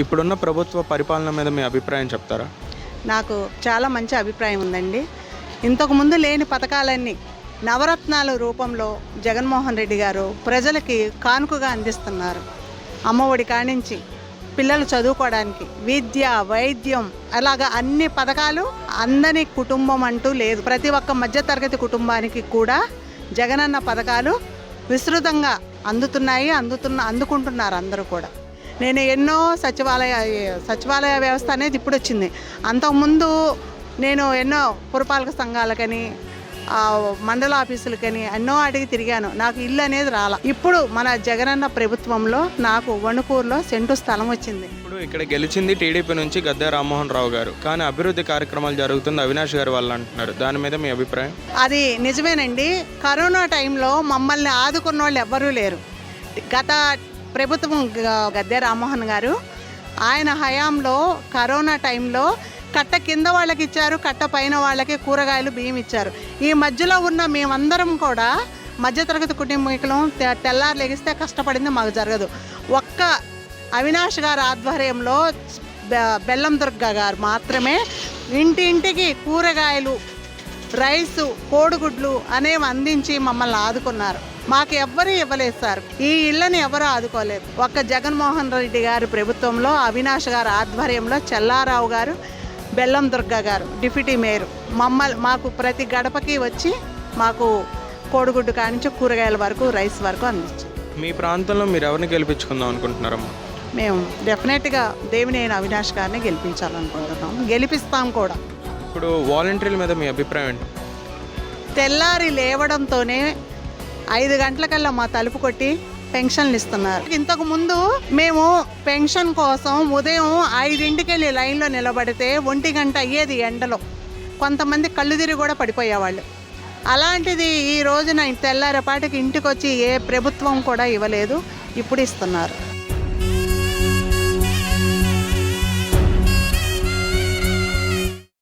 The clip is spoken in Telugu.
ఇప్పుడున్న ప్రభుత్వ పరిపాలన మీద మీ అభిప్రాయం చెప్తారా? నాకు చాలా మంచి అభిప్రాయం ఉందండి. ఇంతకుముందు లేని పథకాలన్నీ నవరత్నాల రూపంలో జగన్మోహన్ రెడ్డి గారు ప్రజలకి కానుకగా అందిస్తున్నారు. అమ్మఒడి కానించి పిల్లలు చదువుకోవడానికి విద్య వైద్యం అలాగా అన్ని పథకాలు అందని కుటుంబం అంటూ లేదు. ప్రతి ఒక్క మధ్యతరగతి కుటుంబానికి కూడా జగనన్న పథకాలు విస్తృతంగా అందుతున్నాయి అందుతున్న అందుకుంటున్నారు అందరూ కూడా. నేను ఎన్నో సచివాలయ సచివాలయ వ్యవస్థ అనేది ఇప్పుడు వచ్చింది అంతకుముందు నేను ఎన్నో పురపాలక సంఘాలకని మండల ఆఫీసులకని ఎన్నో అడిగి తిరిగాను. నాకు ఇల్లు అనేది రాల. ఇప్పుడు మన జగనన్న ప్రభుత్వంలో నాకు వణుకూరులో సెంటు స్థలం వచ్చింది. ఇప్పుడు ఇక్కడ గెలిచింది టీడీపీ నుంచి గద్దె రామ్మోహన్ రావు గారు. కానీ అభివృద్ధి కార్యక్రమాలు జరుగుతుంది అవినాష్ గారు వాళ్ళు అంటున్నారు. దాని మీద మీ అభిప్రాయం? అది నిజమేనండి. కరోనా టైంలో మమ్మల్ని ఆదుకున్న వాళ్ళు ఎవ్వరూ లేరు. గత ప్రభుత్వం గ- గద్దె రామ్మోహన్ గారు. ఆయన హయాంలో కరోనా టైంలో కట్ట కింద వాళ్ళకి ఇచ్చారు కట్ట పైన వాళ్ళకి కూరగాయలు బియ్యం ఇచ్చారు. ఈ మధ్యలో ఉన్న మేమందరం కూడా మధ్యతరగతి కుటుంబీకులం తె- తెల్లారు లెగిస్తే కష్టపడింది మాకు జరగదు. ఒక్క అవినాష్ గారి ఆధ్వర్యంలో బెల్లం దుర్గ గారు మాత్రమే ఇంటింటికి కూరగాయలు రైసు కోడిగుడ్లు అనేవి అందించి మమ్మల్ని ఆదుకున్నారు. మాకు ఎవ్వరూ ఇవ్వలేదు సార్. ఈ ఇళ్ళని ఎవరూ ఆదుకోలేదు. ఒక్క జగన్మోహన్ రెడ్డి గారి ప్రభుత్వంలో అవినాష్ గారి ఆధ్వర్యంలో చెల్లారావు గారు బెల్లం దుర్గ గారు డిప్యూటీ మేయర్ మమ్మల్ని మాకు ప్రతి గడపకి వచ్చి మాకు కోడిగుడ్డు కానించి కూరగాయల వరకు రైస్ వరకు అందించారు. మీ ప్రాంతంలో మీరు ఎవరిని గెలిపించుకుందాం అనుకుంటున్నారమ్మా? మేము డెఫినెట్గా దేవినేని అవినాష్ గారిని గెలిపించాలనుకుంటున్నాం గెలిపిస్తాం కూడా. ఇప్పుడు వాలంటీర్ల మీద మీ అభిప్రాయం ఏంటి? తెల్లారి లేవడంతోనే ఐదు గంటలకల్లా మా తలుపు కొట్టి పెన్షన్లు ఇస్తున్నారు. ఇంతకు ముందు మేము పెన్షన్ కోసం ఉదయం ఐదింటికి వెళ్ళి లైన్లో నిలబడితే ఒంటి గంట అయ్యేది ఎండలో. కొంతమంది కళ్ళు తిరిగి కూడా పడిపోయేవాళ్ళు. అలాంటిది ఈ రోజున తెల్లారేపాటికి ఇంటికి వచ్చి ఏ ప్రభుత్వం కూడా ఇవ్వలేదు. ఇప్పుడు ఇస్తున్నారు.